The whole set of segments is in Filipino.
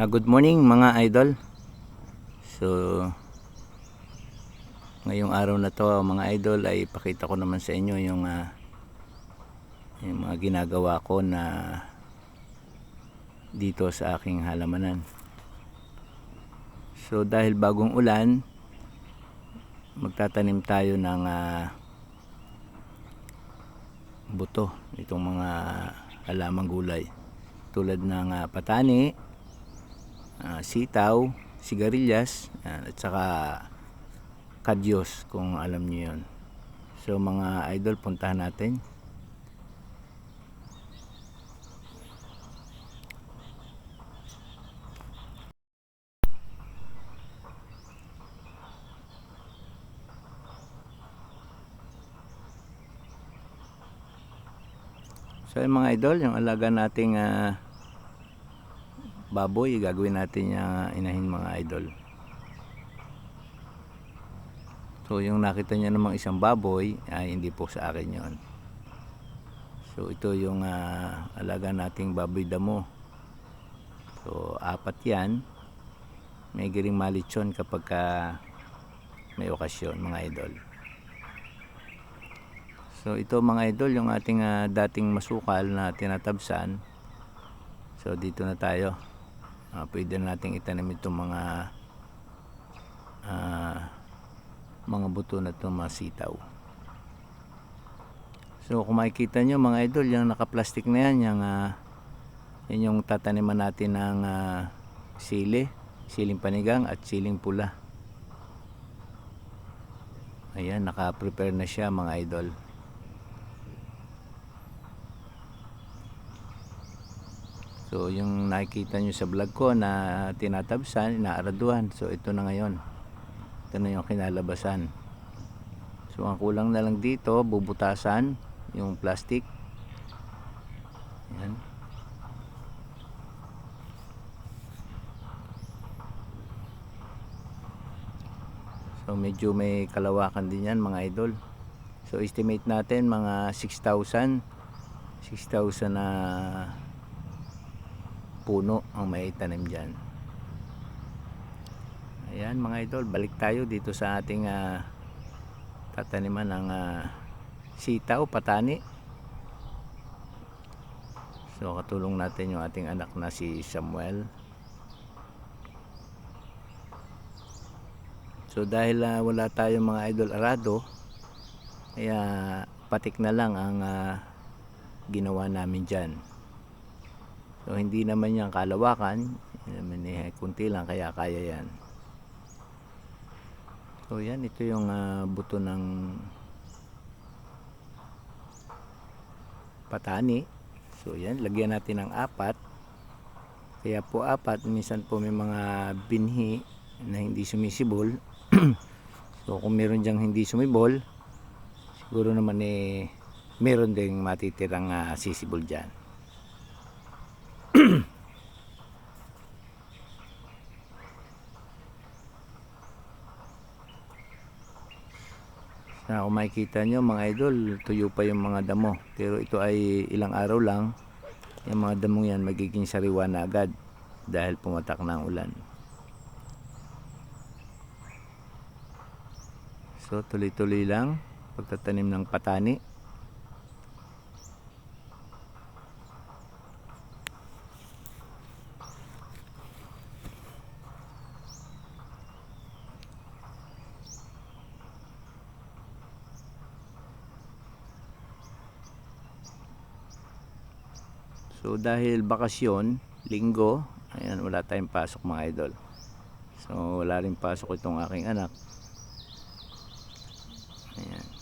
Ah, good morning mga idol. So ngayong araw na to mga idol ay pakita ko naman sa inyo yung, ah, yung mga ginagawa ko na dito sa aking halamanan. So dahil bagong ulan, magtatanim tayo ng ah, buto itong mga halamang gulay tulad ng ah, patani, ah, sitaw, sigarilyas yan, at saka kadyos kung alam niyo yon. So mga idol puntahan natin. So mga idol, yung alaga nating ah, baboy, gagawin natin yung inahin mga idol. So yung nakita niya namang isang baboy, ay hindi po sa akin yon. So ito yung ah, alaga nating baboy damo. So apat yan. May giring malitsyon kapag ka may okasyon mga idol. So ito mga idol yung ating ah, dating masukal na tinatabsan. So dito na tayo. Ah, pwede na nating itanim itong mga ah, mga buto na itong mga sitaw. So kung makikita nyo mga idol, yung naka-plastic na yan, yung, ah, yan yung tataniman natin ng ah, sili, siling panigang at siling pula. Ayan, naka-prepare na siya mga idol. So yung nakikita nyo sa vlog ko na tinatabsan, inaaraduhan. So ito na ngayon. Ito na yung kinalabasan. So ang kulang na lang dito, bubutasan yung plastic. Yan. So medyo may kalawakan din yan mga idol. So estimate natin mga 6,000 6,000 na puno ang may tanim dyan. Ayan mga idol, balik tayo dito sa ating ah, tataniman ng ah, sitaw, patani. So katulong natin yung ating anak na si Samuel. So dahil ah, wala tayong mga idol arado, kaya patik na lang ang ah, ginawa namin dyan. So hindi naman yan kalawakan, naman eh, kunti lang kaya kaya yan. So yan, ito yung ah, buto ng patani. So yan, lagyan natin ng apat. Kaya po apat, minsan po may mga binhi na hindi sumisibol. so kung meron diyang hindi sumibol, siguro naman eh meron ding matitirang ah, sisibol dyan. Na kung makikita nyo mga idol, tuyo pa yung mga damo. Pero ito ay ilang araw lang. Yung mga damong yan magiging sariwa na agad dahil pumatak na ang ulan. So tuloy-tuloy lang pagtatanim ng patani. So dahil bakasyon, linggo, ayan wala tayong pasok mga idol. So wala rin pasok itong aking anak. Ayan.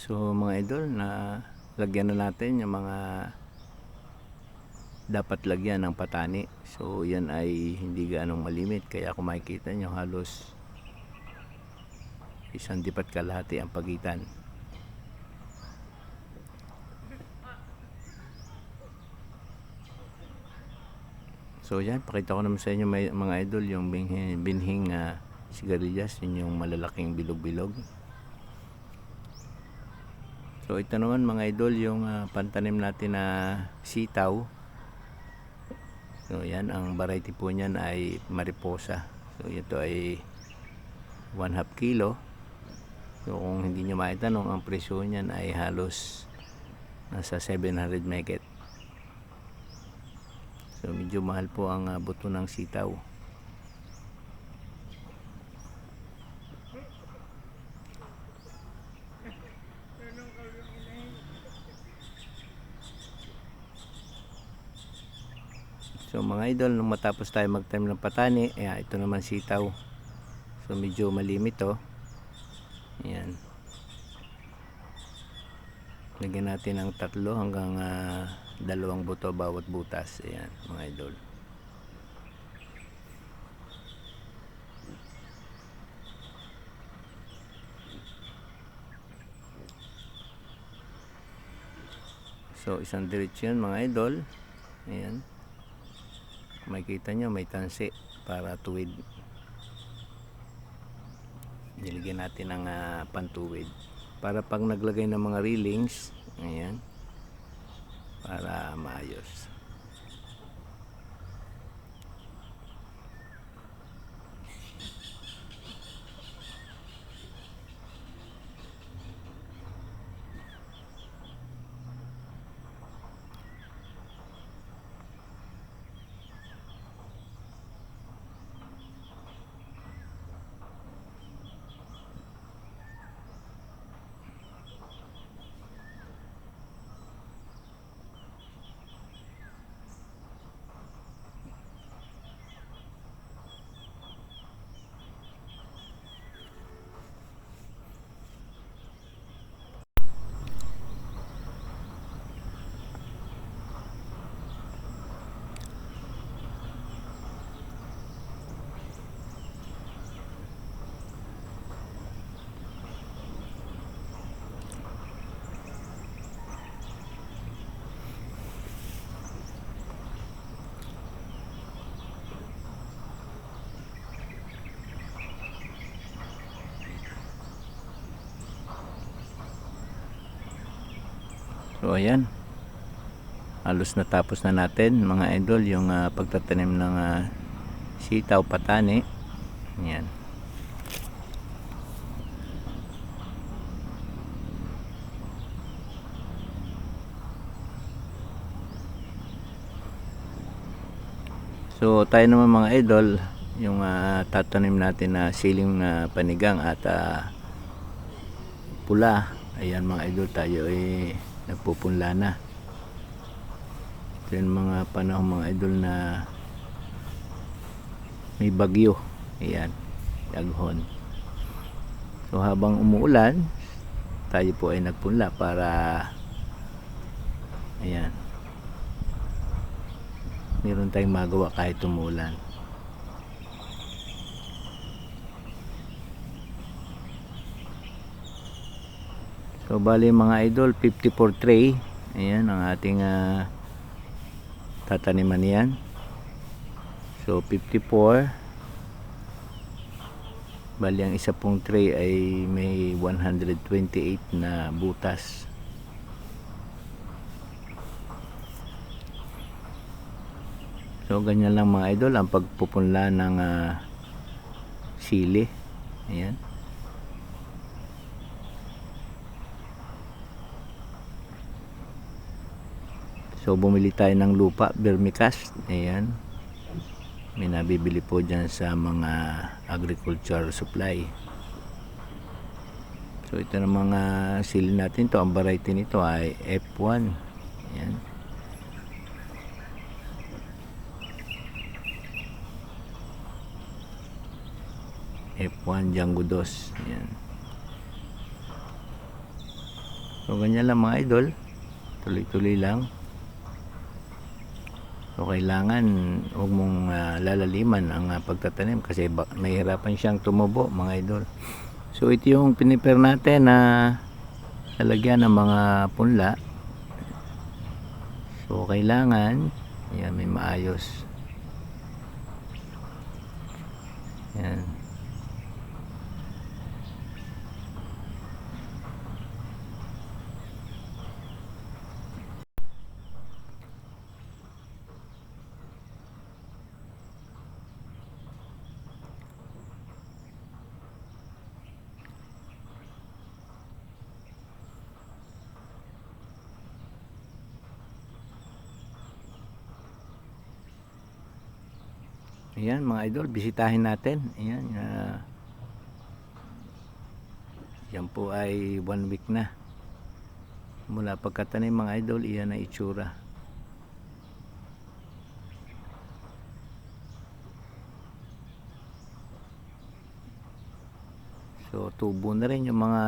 So mga idol na lagyan na natin yung mga dapat lagyan ng patani. So yan ay hindi gaanong malimit kaya kung makikita nyo halos isang dipat kalahati ang pagitan. So yan, pakita ko naman sa inyo may, mga idol yung binhing, binhing ah, sigarilyas, yun yung malalaking bilog-bilog. So ito naman mga idol yung ah, pantanim natin na sitaw. So yan, ang variety po niyan ay mariposa. So ito ay 1 half kilo. So kung hindi nyo maitanong, ang presyo niyan ay halos nasa 700 megat. So medyo mahal po ang ah, buto ng sitaw. So mga idol, nung matapos tayo mag-time ng patani, ayan, ito naman sitaw. So medyo malimit to. Ayan. Lagyan natin ng tatlo hanggang ah, dalawang buto bawat butas. Ayan, mga idol. So, isang diretso yan, mga idol. Ayan. Makikita nyo, may tansi para tuwid. Nilagyan natin ng ah, pantuwid. Para pag naglagay ng mga railings, ayan, para maayos. So ayan. Halos natapos na natin mga idol yung ah, pagtatanim ng ah, sitaw patani. Ayan. So tayo naman mga idol, yung ah, tatanim natin na siling na panigang at ah, pula. Ayan mga idol, tayo ay nagpupunla na. Ito yung mga panahon mga idol na may bagyo. Ayan, yaghon. So habang umuulan, tayo po ay nagpunla para ayan meron tayong magawa kahit umuulan. So bali mga idol 54 tray. Ayan ang ating ah, tataniman yan. So 54 Bali ang isa pong tray ay may 128 na butas. So ganyan lang mga idol ang pagpupunla ng ah, sili. Ayan. So bumili tayo ng lupa, vermicast. Ayan. May nabibili po dyan sa mga agriculture supply. So ito ng mga sili natin to, ang variety nito ay F1. Ayan. F1 Django 2. Ayan. So ganyan lang mga idol. Tuloy-tuloy lang. So kailangan huwag mong ah, lalaliman ang ah, pagtatanim kasi ba- mahirapan siyang tumubo mga idol. So ito yung piniper natin na lalagyan ng mga punla. So kailangan yan may maayos. Yan. Ayan mga idol, bisitahin natin. Ayan. ah, yan po ay one week na. Mula pagkatanim mga idol, iyan na itsura. So tubo na rin yung mga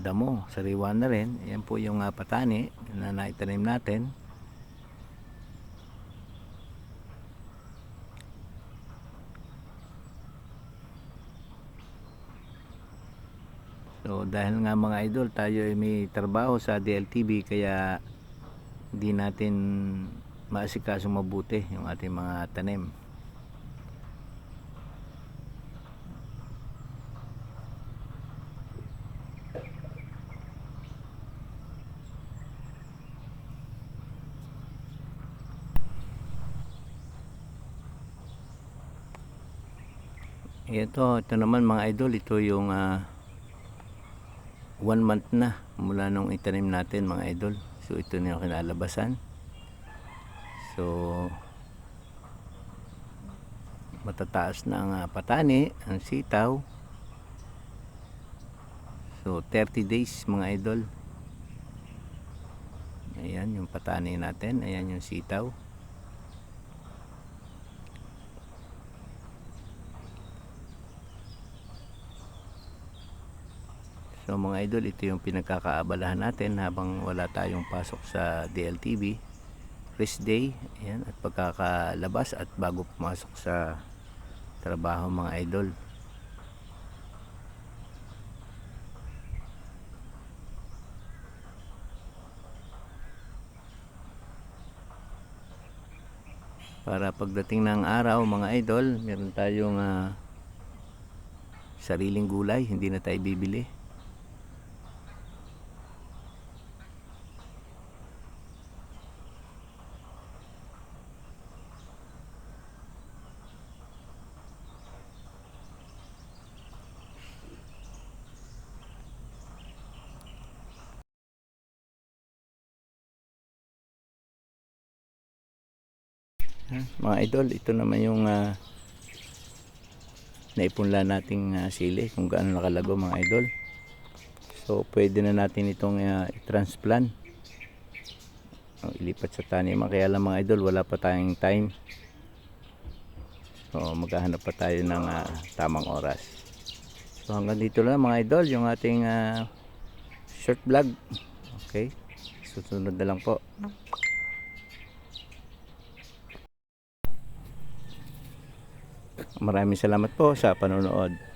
damo, sariwa na rin. Yan po yung ah, patani na naitanim natin. So dahil nga mga idol tayo ay may trabaho sa DLTV kaya hindi natin maasikaso mabuti yung ating mga tanim. Ito, ito naman mga idol, ito yung ah, one month na mula nung itanim natin mga idol. So ito na yung kinalabasan. So matataas na ang ah, patani, ang sitaw. So 30 days mga idol. Ayan yung patani natin, ayan yung sitaw. So mga idol, ito yung pinagkakaabalahan natin habang wala tayong pasok sa DLTV. Rest day, ayan, at pagkakalabas at bago pumasok sa trabaho mga idol. Para pagdating ng araw mga idol, meron tayong ah, sariling gulay, hindi na tayo bibili. Mga idol, ito naman yung ah, naipunla nating ah, sili kung gaano nakalago mga idol. So pwede na natin itong ah, i-transplant. O, ilipat sa taniman. Kaya lang mga idol, wala pa tayong time. So maghahanap pa tayo ng ah, tamang oras. So hanggang dito lang mga idol, yung ating ah, short vlog. Okay. Susunod na lang po. Maraming salamat po sa panonood.